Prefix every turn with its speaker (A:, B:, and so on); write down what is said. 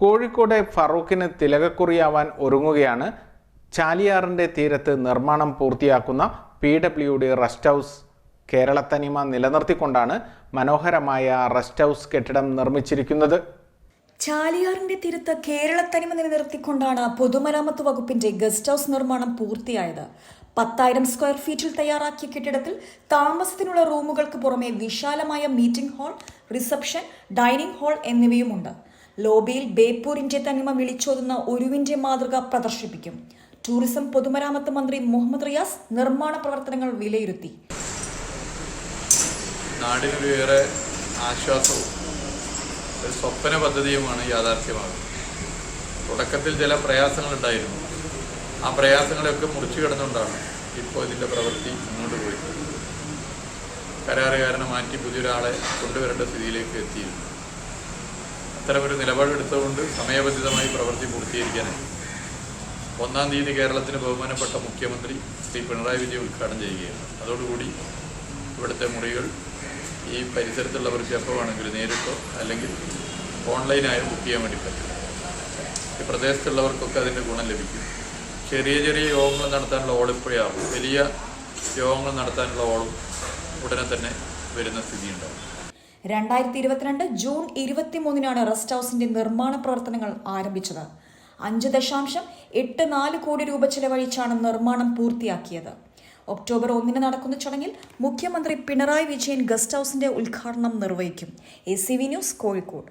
A: കോഴിക്കോട് ഫറൂഖിന് തിലകക്കുറിയാവാൻ ഒരുങ്ങുകയാണ്. ചാലിയാറിന്റെ തീരത്ത് നിർമ്മാണം പൂർത്തിയാക്കുന്ന P W D rest house കേരളത്തനിമ നിലനിർത്തിക്കൊണ്ടാണ് മനോഹരമായ റെസ്റ്റ് ഹൗസ് കെട്ടിടം നിർമ്മിച്ചിരിക്കുന്നത്.
B: ചാലിയാറിന്റെ തീരത്ത് കേരളത്തനിമ നിലനിർത്തിക്കൊണ്ടാണ് പൊതുമരാമത്ത് വകുപ്പിന്റെ ഗസ്റ്റ് ഹൗസ് നിർമ്മാണം പൂർത്തിയായത്. പത്തായിരം സ്ക്വയർ ഫീറ്റിൽ തയ്യാറാക്കിയ കെട്ടിടത്തിൽ താമസത്തിനുള്ള റൂമുകൾക്ക് പുറമെ വിശാലമായ meeting hall reception dining hall എന്നിവയുമുണ്ട്. ലോബിയിൽ ബേപ്പൂരിന്റെ തനിമ വിളിച്ചോതുന്ന ഒരുവിന്റെ മാതൃക പ്രദർശിപ്പിക്കും. ടൂറിസം പൊതുമരാമത്ത് മന്ത്രി മുഹമ്മദ് റിയാസ് നിർമ്മാണ പ്രവർത്തനങ്ങൾ വിലയിരുത്തി.
C: നാടിനൊരുവേറെ ആശ്വാസവും ഒരു സ്വപ്ന പദ്ധതിയുമാണ് യാഥാർത്ഥ്യമാകുന്നത്. തുടക്കത്തിൽ ചില പ്രയാസങ്ങളുണ്ടായിരുന്നു ആ പ്രയാസങ്ങളെയൊക്കെ മുറിച്ചു കിടന്നുകൊണ്ടാണ് ഇപ്പോൾ ഇതിന്റെ പ്രവൃത്തി മുന്നോട്ട് പോയിട്ടുള്ളത് കരാറുകാരനെ മാറ്റി പുതിയൊരാളെ കൊണ്ടുവരേണ്ട സ്ഥിതിയിലേക്ക് എത്തിയിരുന്നു. അത്തരമൊരു നിലപാടെടുത്തുകൊണ്ട് സമയബന്ധിതമായി പ്രവൃത്തി പൂർത്തീകരിക്കാനായി. ഒന്നാം തീയതി കേരളത്തിന് ബഹുമാനപ്പെട്ട മുഖ്യമന്ത്രി ശ്രീ പിണറായി വിജയൻ ഉദ്ഘാടനം ചെയ്യുകയാണ്. അതോടുകൂടി ഇവിടുത്തെ മുറികൾ ഈ പരിസരത്തുള്ളവർക്ക് എപ്പോൾ വേണമെങ്കിൽ നേരിട്ടോ അല്ലെങ്കിൽ ഓൺലൈനായോ ബുക്ക് ചെയ്യാൻ വേണ്ടി പറ്റും. ഈ പ്രദേശത്തുള്ളവർക്കൊക്കെ അതിന്റെ ഗുണം ലഭിക്കും. ചെറിയ ചെറിയ യോഗങ്ങൾ നടത്താനുള്ള ഓൾ ഇപ്പോഴാവും വലിയ യോഗങ്ങൾ നടത്താനുള്ള ഓളും ഉടനെ തന്നെ വരുന്ന സ്ഥിതിയുണ്ടാവും.
B: രണ്ടായിരത്തി ഇരുപത്തിരണ്ട് ജൂൺ ഇരുപത്തിമൂന്നിനാണ് റെസ്റ്റ് ഹൗസിന്റെ നിർമ്മാണ പ്രവർത്തനങ്ങൾ ആരംഭിച്ചത്. അഞ്ച് ദശാംശം എട്ട് നാല് കോടി രൂപ ചെലവഴിച്ചാണ് നിർമ്മാണം പൂർത്തിയാക്കിയത്. ഒക്ടോബർ ഒന്നിന് നടക്കുന്ന ചടങ്ങിൽ മുഖ്യമന്ത്രി പിണറായി വിജയൻ ഗസ്റ്റ് ഹൗസിന്റെ ഉദ്ഘാടനം നിർവഹിക്കും. A C V news Kozhikode.